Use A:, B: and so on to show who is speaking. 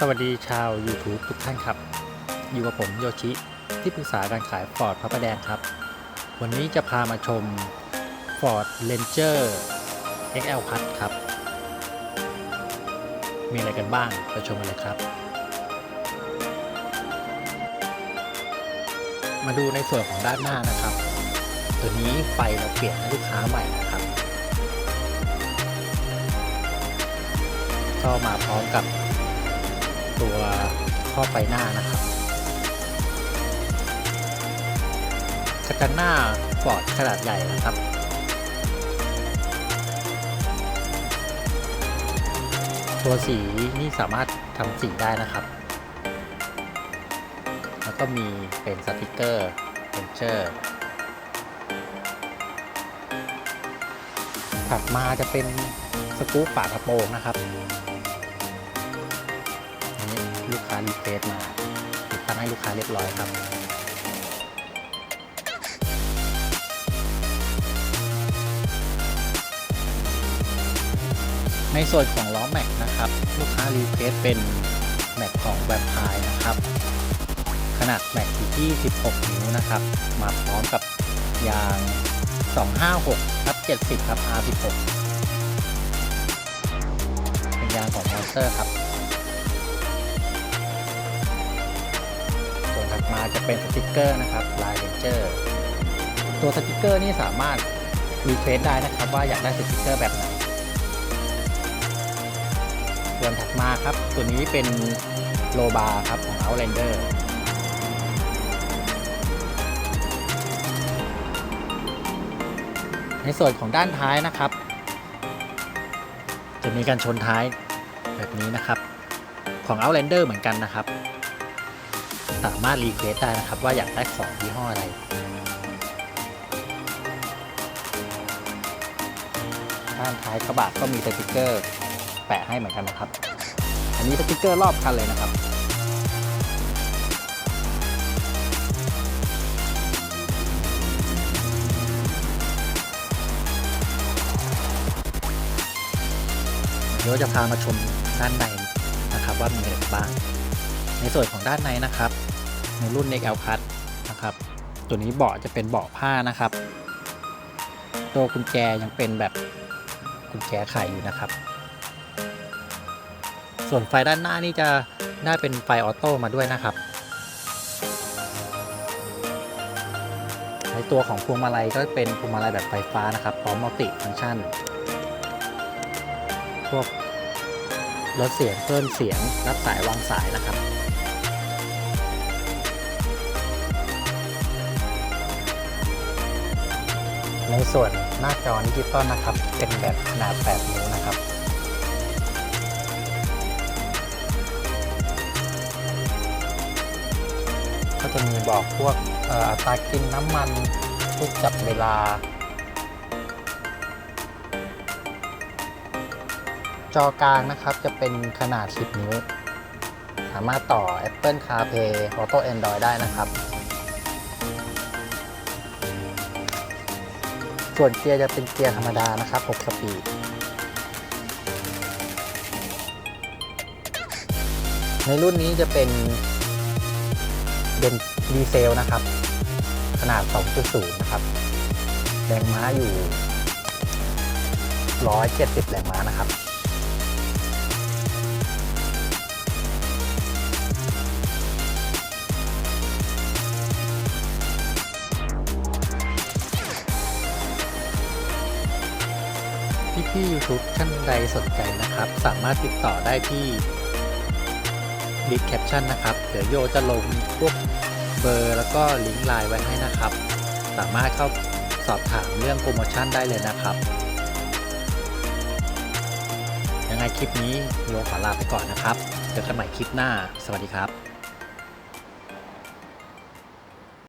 A: สวัสดีชาว YouTube ทุกท่านครับ อยู่กับผมโยชิ ที่ปรึกษาการขาย Ford พระประแดงครับ วันนี้จะพามาชม Ford Ranger XL Plus ครับ มีอะไรกันบ้างไปชมกันเลยครับ มาดูในส่วนของด้านหน้านะครับ ตัวนี้ไฟเราเปลี่ยนให้ลูกค้าใหม่นะครับ ก็มาพร้อมกับ ตัวข้อไฟหน้านะครับกระจังหน้าฟอร์ดขนาดใหญ่นะครับตัวสีนี่สามารถทำสีได้นะครับ แล้วก็มีเป็นสติกเกอร์เพนเชอร์ ถัดมาจะเป็นสกรูปฝากระโปรงนะครับ ค้ารีเควสมาติดตั้งให้ลูกค้าเรียบร้อยครับในส่วนของล้อแม็กนะครับ ลูกค้ารีเควสเป็นแม็กของแบบพายนะครับ ขนาดแม็กอยู่ที่ 16 นิ้วนะครับ มาพร้อมกับยาง 256ทับ70ครับ R16 เป็นยางของมอนสเตอร์ครับ มาจะเป็นสติกเกอร์นะครับลายเรนเจอร์ตัวสติกเกอร์นี่สามารถรีเควสได้นะครับว่าอยากได้สติกเกอร์แบบไหนส่วนถัดมาครับ ตัวนี้เป็นโลบาครับของ Outlander ในส่วนของด้านท้ายนะครับ จะมีการชนท้ายแบบนี้นะครับ ของ Outlander เหมือนกันนะครับ สามารถรีเควสได้นะครับ ว่าอยากได้ของยี่ห้ออะไรด้านท้ายกระบะก็มีสติกเกอร์แปะให้เหมือนกันนะครับ อันนี้สติกเกอร์รอบคันเลยนะครับเดี๋ยวจะพามาชมด้านในนะครับว่ามีอะไรบ้าง ในส่วนของด้านในนะครับ ในรุ่น XL Plus นะครับ ตัวนี้เบาะจะเป็นเบาะผ้านะครับ ตัวกุญแจยังเป็นแบบกุญแจไขอยู่นะครับ ส่วนไฟด้านหน้านี่จะได้เป็นไฟออโต้มาด้วยนะครับ ในตัวของพวงมาลัยก็เป็นพวงมาลัยแบบไฟฟ้านะครับพร้อมมัลติฟังก์ชันพวกลดเสียงเพิ่มเสียงรับสายวางสายนะครับ ในส่วนหน้าจอดิจิตอลนะครับ เป็นแบบขนาด 8 นิ้วนะครับก็จะมีบอกพวกอัตรากินน้ำมันทุกจับเวลา จอกลางนะครับจะเป็นขนาด 10 นิ้ว สามารถต่อ Apple CarPlay Auto Android ได้นะครับ ส่วนเกียร์จะเป็นเกียร์ธรรมดานะครับ 6 สปีด ในรุ่นนี้จะเป็นเป็นดีเซลนะครับ ขนาด 2.0 นะครับ แรงม้าอยู่ 170 แรงม้านะครับ พี่ๆ YouTube ท่านใดสนใจนะครับ สามารถติดต่อได้ที่ลิงก์แคปชั่นนะครับ เดี๋ยวโยจะลงพวกเบอร์แล้วก็ลิงก์ไลน์ไว้ให้นะครับ สามารถเข้าสอบถามเรื่องโปรโมชั่นได้เลยนะครับ ยังไงคลิปนี้โยขอลาไปก่อนนะครับ เจอกันใหม่คลิปหน้า สวัสดีครับ